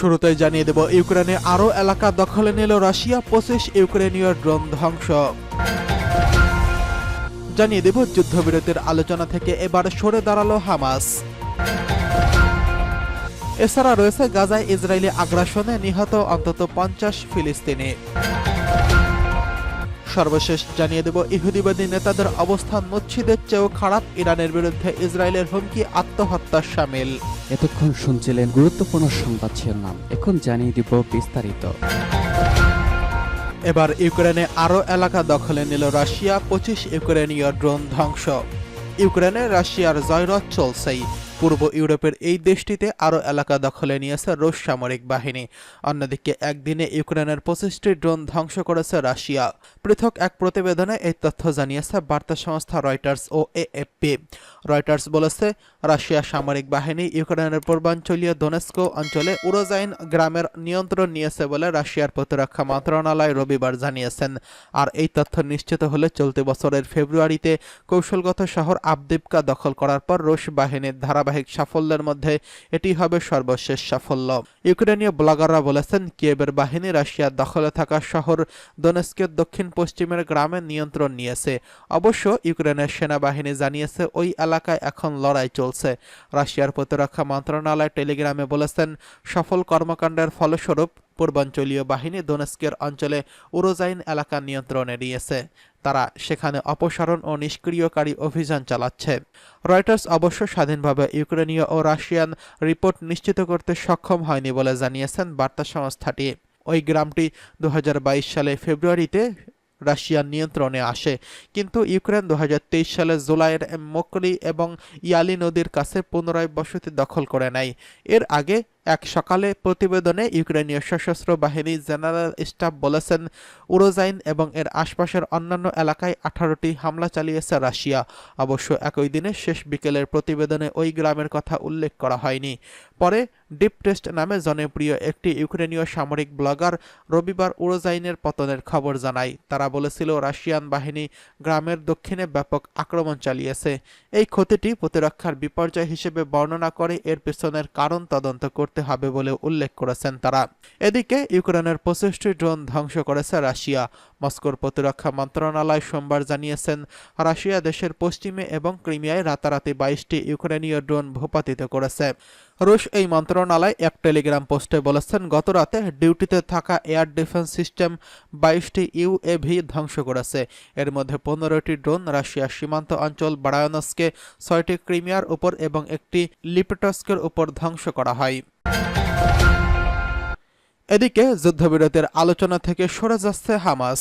শুরুতেই জানিয়ে দেব, ইউক্রেনে আরও এলাকা দখলে নিল রাশিয়া, পঁচিশ ইউক্রেনীয় ড্রোন ধ্বংস। জানিয়ে দেব, যুদ্ধবিরতির আলোচনা থেকে এবার সরে দাঁড়াল হামাস। এছাড়া রয়েছে গাজায় ইসরায়েলি আগ্রাসনে নিহত অন্তত পঞ্চাশ ফিলিস্তিনি। সর্বশেষ জানিয়ে দেব ইহুদিবাদী নেতাদের অবস্থান মচ্ছিদের চেয়েও খারাপ। ইরানের বিরুদ্ধে ইসরায়েলের হুমকি আত্মহত্যার সামিল। এতক্ষণ শুনছিলেন গুরুত্বপূর্ণ সংবাদ শিরোনাম। এখন জানিয়ে দিব বিস্তারিত। এবার ইউক্রেনে আরও এলাকা দখলে নিল রাশিয়া পঁচিশ ইউক্রেনীয় ড্রোন ধ্বংস। ইউক্রেনে রাশিয়ার জয়রথ চলছেই। পূর্ব ইউরোপের এই দেশটিতে আরও এলাকা দখলে নিয়েছে রুশ সামরিক বাহিনী। অন্যদিকে একদিনে ইউক্রেনের পঁচিশটি ড্রোন ধ্বংস করেছে রাশিয়া। পৃথক এক প্রতিবেদনে এই তথ্য জানিয়েছে বার্তা সংস্থা রয়টার্স ও এএফপি। রয়টার্স বলেছে রাশিয়া সামরিক বাহিনী ইউক্রেনের পূর্বাঞ্চলীয় দোনেস্কো অঞ্চলে উরোজাইন গ্রামের নিয়ন্ত্রণ নিয়েছে বলে রাশিয়ার প্রতিরক্ষা মন্ত্রণালয় রবিবার জানিয়েছেন। আর এই তথ্য নিশ্চিত হলে চলতি বছরের ফেব্রুয়ারিতে কৌশলগত শহর আবদিপকা দখল করার পর রুশ বাহিনীর ধারাবাহিক সাফল্যের মধ্যে এটি হবে সর্বশেষ সাফল্য। ইউক্রেনীয় ব্লগাররা বলেছেন কিয়েবের বাহিনী রাশিয়ার দখলে থাকা শহর দোনেস্কের দক্ষিণ পশ্চিমের গ্রামে নিয়ন্ত্রণ নিয়েছে। অবশ্য ইউক্রেনের সেনাবাহিনী জানিয়েছে, ওই এলাকায় এখন লড়াই চলছে। রাশিয়ার প্রতিরক্ষা মন্ত্রণালয় টেলিগ্রামে বলেছেন, সফল কর্মকাণ্ডের ফলস্বরূপ পূর্বাঞ্চলীয় বাহিনী দোনেস্কের অঞ্চলে উরোজাইন এলাকা নিয়ন্ত্রণে নিয়েছে। তারা সেখানে অপসারণ ও নিষ্ক্রিয়কারী অভিযান চালাচ্ছে। রয়টার্স অবশ্য স্বাধীনভাবে ইউক্রেনীয় ও রাশিয়ান রিপোর্ট নিশ্চিত করতে সক্ষম হয়নি বলে জানিয়েছেন বার্তা সংস্থাটি। ওই গ্রামটি দু হাজার বাইশ সালে ফেব্রুয়ারিতে রাশিয়ার নিয়ন্ত্রণে আসে। কিন্তু ইউক্রেন দু হাজার তেইশ সালে জুলাইয়ের মকলি এবং ইয়ালি নদীর কাছে পুনরায় বসতি দখল করে নেয়। এর আগে এক সকালে প্রতিবেদনে ইউক্রেনীয় সশস্ত্র বাহিনী জেনারেল স্টাফ বলেছেন, উরোজাইন এবং এর আশপাশের অন্যান্য এলাকায় আঠারোটি হামলা চালিয়েছে রাশিয়া। অবশ্য একই দিনে শেষ বিকেলের প্রতিবেদনে ওই গ্রামের কথা উল্লেখ করা হয়নি। পরে ডিপ টেস্ট নামে জনপ্রিয় একটি ইউক্রেনীয় সামরিক ব্লগার রবিবার উরোজাইনের পতনের খবর জানায়। তারা বলেছিল, রাশিয়ান বাহিনী গ্রামের দক্ষিণে ব্যাপক আক্রমণ চালিয়েছে। এই ক্ষতিটি প্রতিরক্ষার বিপর্যয় হিসেবে বর্ণনা করে, এর পেছনের কারণ তদন্ত করতে হবে বলে উল্লেখ করেছেন তারা। এদিকে ইউক্রেনের পঁচিশটি ড্রোন ধ্বংস করেছে রাশিয়া। মস্কোর প্রতিরক্ষা মন্ত্রণালয় সোমবার জানিয়েছেন, রাশিয়া দেশের পশ্চিমে এবং ক্রিমিয়ায় রাতারাতি বাইশটি ইউক্রেনীয় ড্রোন ভূপাতিত করেছে। রুশ এই মন্ত্রণালয় এক টেলিগ্রাম পোস্টে বলেছেন, গতরাতে ডিউটিতে থাকা এয়ার ডিফেন্স সিস্টেম বাইশটি ইউএভি ধ্বংস করেছে। এর মধ্যে পনেরোটি ড্রোন রাশিয়ার সীমান্ত অঞ্চল বারায়নসকে, ছয়টি ক্রিমিয়ার উপর এবং একটি লিপটস্কের উপর ধ্বংস করা হয়। এদিকে যুদ্ধবিরতির আলোচনা থেকে সরে যাচ্ছে হামাস।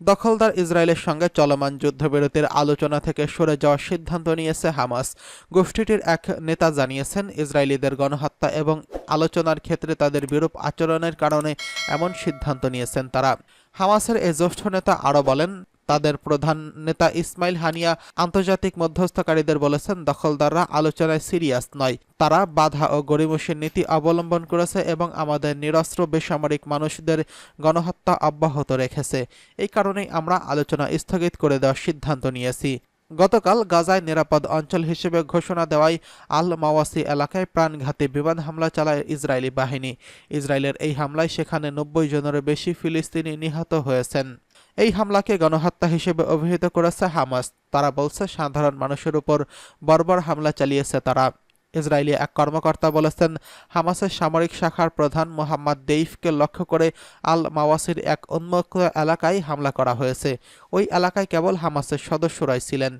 দখলদার ইসরায়েলের সঙ্গে চলমান যুদ্ধবিরতির আলোচনা থেকে সরে যাওয়ার সিদ্ধান্ত নিয়েছে হামাস। গোষ্ঠীটির এক নেতা জানিয়েছেন, ইসরায়েলিদের গণহত্যা এবং আলোচনার ক্ষেত্রে তাদের বিরূপ আচরণের কারণে এমন সিদ্ধান্ত নিয়েছেন তারা। হামাসের এই জ্যেষ্ঠ নেতা আরও বলেন তাদের প্রধান নেতা ইসমাইল হানিয়া আন্তর্জাতিক মধ্যস্থকারীদের বলেছেন, দখলদাররা আলোচনায় সিরিয়াস নয়। তারা বাধা ও গরিমসির নীতি অবলম্বন করেছে এবং আমাদের নিরস্ত্র বেসামরিক মানুষদের গণহত্যা অব্যাহত রেখেছে। এই কারণেই আমরা আলোচনা স্থগিত করে দেওয়ার সিদ্ধান্ত নিয়েছি। গতকাল গাজায় নিরাপদ অঞ্চল হিসেবে ঘোষণা দেওয়ায় আল মাওয়াসি এলাকায় প্রাণঘাতী বিমান হামলা চালায় ইসরায়েলি বাহিনী। ইসরায়েলের এই হামলায় সেখানে নব্বই জনেরও বেশি ফিলিস্তিনি নিহত হয়েছেন। এই হামলাকে গণহত্যা হিসেবে অভিহিত করেছে হামাস। তারা বলছে, সাধারণ মানুষের উপর বর্বর হামলা চালিয়েছে তারা। ইসরায়েলি এক কর্মকর্তা বলেছেন, হামাসের সামরিক শাখার প্রধান মোহাম্মদ দেইফকে লক্ষ্য করে আল মাওয়াসির এক উন্মুক্ত এলাকায় হামলা করা হয়েছে। ওই এলাকায় কেবল হামাসের সদস্যরাই ছিলেন,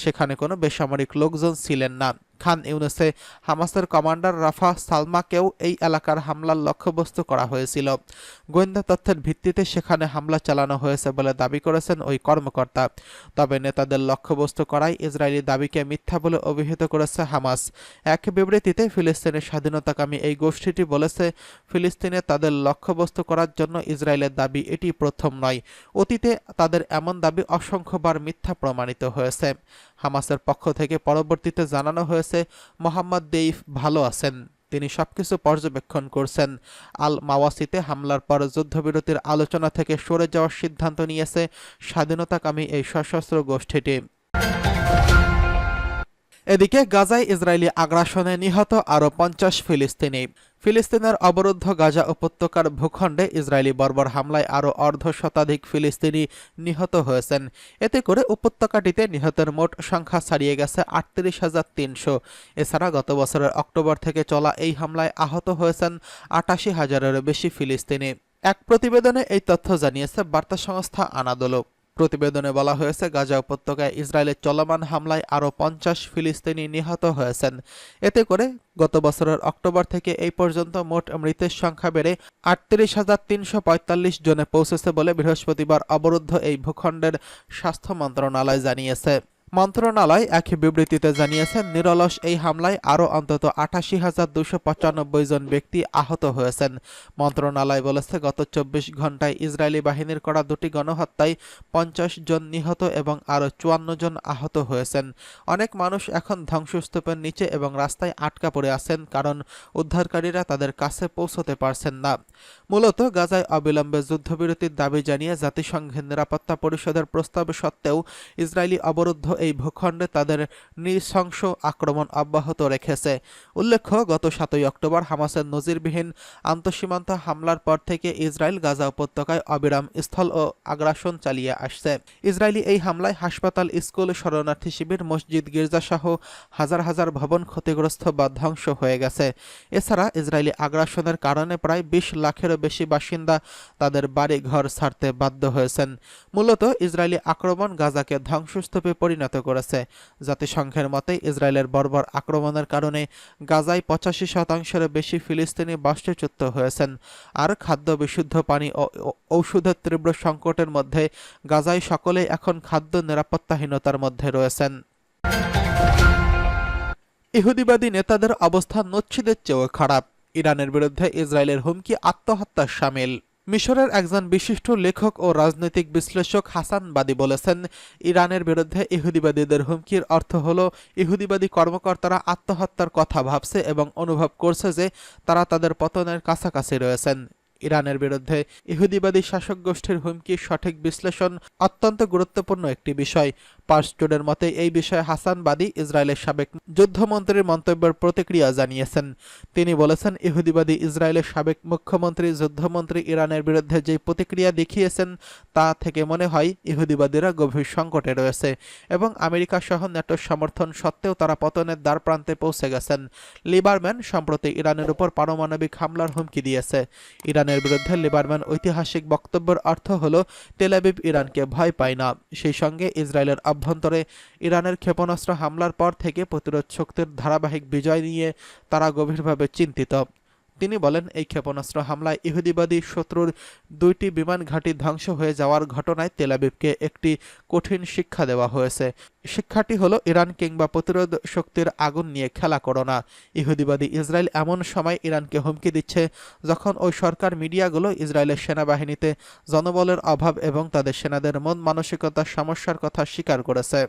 সেখানে কোনো বেসামরিক লোকজন ছিলেন না। খান ইউনুসে হামাসের কমান্ডার রাফা সালমাকেও এই এলাকার হামলার লক্ষ্যবস্তু করা হয়েছিল। গোয়েন্দা তথ্যের ভিত্তিতে সেখানে হামলা চালানো হয়েছে বলে দাবি করেছেন ওই কর্মকর্তা। তবে নেতাদের লক্ষ্যবস্তু করায় ইসরায়েলি দাবিকে মিথ্যা বলে অভিহিত করেছে হামাস। এক বিবৃতিতে ফিলিস্তিনের স্বাধীনতাকামী এই গোষ্ঠীটি বলেছে, ফিলিস্তিনে তাদের লক্ষ্যবস্তু করার জন্য ইসরায়েলের দাবি এটি প্রথম নয়। অতীতে তাদের এমন দাবি অসংখ্যবার মিথ্যা প্রমাণিত হয়েছে। হামাসের পক্ষ থেকে পরবর্তীতে জানানো হয়েছে মোহাম্মদ দেইফ ভালো আছেন। তিনি সবকিছু পর্যবেক্ষণ করছেন। আল মাওয়াসিতে হামলার পর যুদ্ধবিরতির আলোচনা থেকে সরে যাওয়ার সিদ্ধান্ত নিয়েছে স্বাধীনতাকামী এই সশস্ত্র গোষ্ঠীটি। এদিকে গাজায় ইসরায়েলি আগ্রাসনে নিহত আরও পঞ্চাশ ফিলিস্তিনি। ফিলিস্তিনের অবরুদ্ধ গাজা উপত্যকার ভূখণ্ডে ইসরায়েলি বর্বর হামলায় আরও অর্ধ শতাধিক ফিলিস্তিনি নিহত হয়েছেন। এতে করে উপত্যকাটিতে নিহতের মোট সংখ্যা ছাড়িয়ে গেছে আটত্রিশ হাজার তিনশো। এছাড়া গত বছরের অক্টোবর থেকে চলা এই হামলায় আহত হয়েছেন আটাশি হাজারেরও বেশি ফিলিস্তিনি। এক প্রতিবেদনে এই তথ্য জানিয়েছে বার্তা সংস্থা আনাদোলো প্রতিবেদনে বলা হয়েছে, গাজা উপত্যকায় ইসরায়েলের চলমান হামলায় আরও পঞ্চাশ ফিলিস্তিনি নিহত হয়েছেন। এতে করে গত বছরের অক্টোবর থেকে এই পর্যন্ত মোট মৃতের সংখ্যা বেড়ে আটত্রিশ হাজার তিনশো পঁয়তাল্লিশ জনে পৌঁছেছে বলে বৃহস্পতিবার অবরুদ্ধ এই ভূখণ্ডের স্বাস্থ্য মন্ত্রণালয় জানিয়েছে। মন্ত্রণালয় এক বিবৃতিতে জানিয়েছে, নিরলস এই হামলায় আরও অন্তত আটাশি হাজার দুশো পঁচানব্বই জন ব্যক্তি আহত হয়েছেন। মন্ত্রণালয় বলেছে, গত চব্বিশ ঘন্টায় ইসরায়েলি বাহিনীর করা দুটি গণহত্যায় পঞ্চাশ জন নিহত এবং আরও চুয়ান্ন জন আহত হয়েছেন। অনেক মানুষ এখন ধ্বংসস্তূপের নিচে এবং রাস্তায় আটকা পড়ে আছেন, কারণ উদ্ধারকারীরা তাদের কাছে পৌঁছতে পারছেন না। মূলত গাজায় অবিলম্বে যুদ্ধবিরতির দাবি জানিয়ে জাতিসংঘের নিরাপত্তা পরিষদের প্রস্তাব সত্ত্বেও ইসরায়েলি অবরুদ্ধ এই ভূখণ্ডে তাদের নৃশংস আক্রমণ অব্যাহত রেখেছে। উল্লেখ্য, গত সাতই অক্টোবর হামাসের নজিরবিহীন আন্তঃসীমান্ত হামলার পর থেকে ইসরায়েল গাজা উপত্যকায় অবিরাম স্থল ও আগ্রাসন চালিয়ে আসছে। ইসরায়েলি এই হামলায় হাসপাতাল, স্কুল, শরণার্থী শিবির, মসজিদ, গির্জাসহ হাজার হাজার ভবন ক্ষতিগ্রস্ত বা ধ্বংস হয়ে গেছে। এছাড়া ইসরায়েলি আগ্রাসনের কারণে প্রায় বিশ লাখেরও বেশি বাসিন্দা তাদের বাড়ি ঘর ছাড়তে বাধ্য হয়েছেন। মূলত ইসরায়েলি আক্রমণ গাজাকে ধ্বংসস্তূপে পরিণত করেছে। জাতিসংঘের মতে, ইসরায়েলের বর্বর আক্রমণের কারণে গাজায় পঁচাশি শতাংশের বেশি ফিলিস্তিনি বাস্তুচ্যুত হয়েছেন। আর খাদ্য বিশুদ্ধ পানি ও ঔষধের তীব্র সংকটের মধ্যে গাজায় সকলেই এখন খাদ্য নিরাপত্তাহীনতার মধ্যে রয়েছেন। ইহুদিবাদী নেতাদের অবস্থান নচ্ছিদের চেয়েও খারাপ। ইরানের বিরুদ্ধে ইসরায়েলের হুমকি আত্মহত্যার সামিল। মিশরের একজন বিশিষ্ট লেখক ও রাজনৈতিক বিশ্লেষক হাসান বাদী বলেছেন, ইরানের বিরুদ্ধে ইহুদিবাদীদের হুমকির অর্থ হল, ইহুদিবাদী কর্মকর্তারা আত্মহত্যার কথা ভাবছে এবং অনুভব করছে যে তারা তাদের পতনের কাছাকাছি রয়েছেন। ইরানের বিরুদ্ধে ইহুদিবাদী শাসক গোষ্ঠীর হুমকির সঠিক বিশ্লেষণ অত্যন্ত গুরুত্বপূর্ণ একটি বিষয়। পার্সটুডের মতে এই বিষয়ে হাসান বাদী ইসরায়েলের সাবেক যুদ্ধমন্ত্রীর মন্তব্যের প্রতিক্রিয়া জানিয়েছেন। তিনি বলেছেন, ইহুদিবাদী ইসরায়েলের সাবেক মুখ্যমন্ত্রী, যুদ্ধমন্ত্রী ইরানের বিরুদ্ধে যে প্রতিক্রিয়া দেখিয়েছেন, তা থেকে মনে হয় ইহুদিবাদীরা গভীর সংকটে রয়েছে এবং আমেরিকা সহ ন্যাটোর সমর্থন সত্ত্বেও তারা পতনের দ্বার প্রান্তে পৌঁছে গেছেন। লিবারম্যান সম্প্রতি ইরানের উপর পারমাণবিক হামলার হুমকি দিয়েছে। ইরানের বিরুদ্ধে লিবারম্যান ঐতিহাসিক বক্তব্যের অর্থ হল তেলাবিব ইরানকে ভয় পায় না। সেই সঙ্গে ইসরায়েলের অভ্যন্তরে ইরানের ক্ষেপণাস্ত্র হামলার পর থেকে প্রতিরোধ শক্তির ধারাবাহিক বিজয় নিয়ে তারা গভীরভাবে চিন্তিত। তিনি বলেন, এই ক্ষেপণাস্ত্র হামলায় ইহুদিবাদী শত্রুর দুইটি বিমান ঘাঁটি ধ্বংস হয়ে যাওয়ার ঘটনায় তেলাবিবকে একটি কঠিন শিক্ষা দেওয়া হয়েছে। শিক্ষাটি হলো, ইরান কিংবা প্রতিরোধ শক্তির আগুন নিয়ে খেলা করো না। ইহুদিবাদী ইসরায়েল এমন সময় ইরানকে হুমকি দিচ্ছে যখন ওই সরকার মিডিয়াগুলো ইসরায়েলের সেনাবাহিনীতে জনবলের অভাব এবং তাদের সেনাদের মন মানসিকতার সমস্যার কথা স্বীকার করেছে।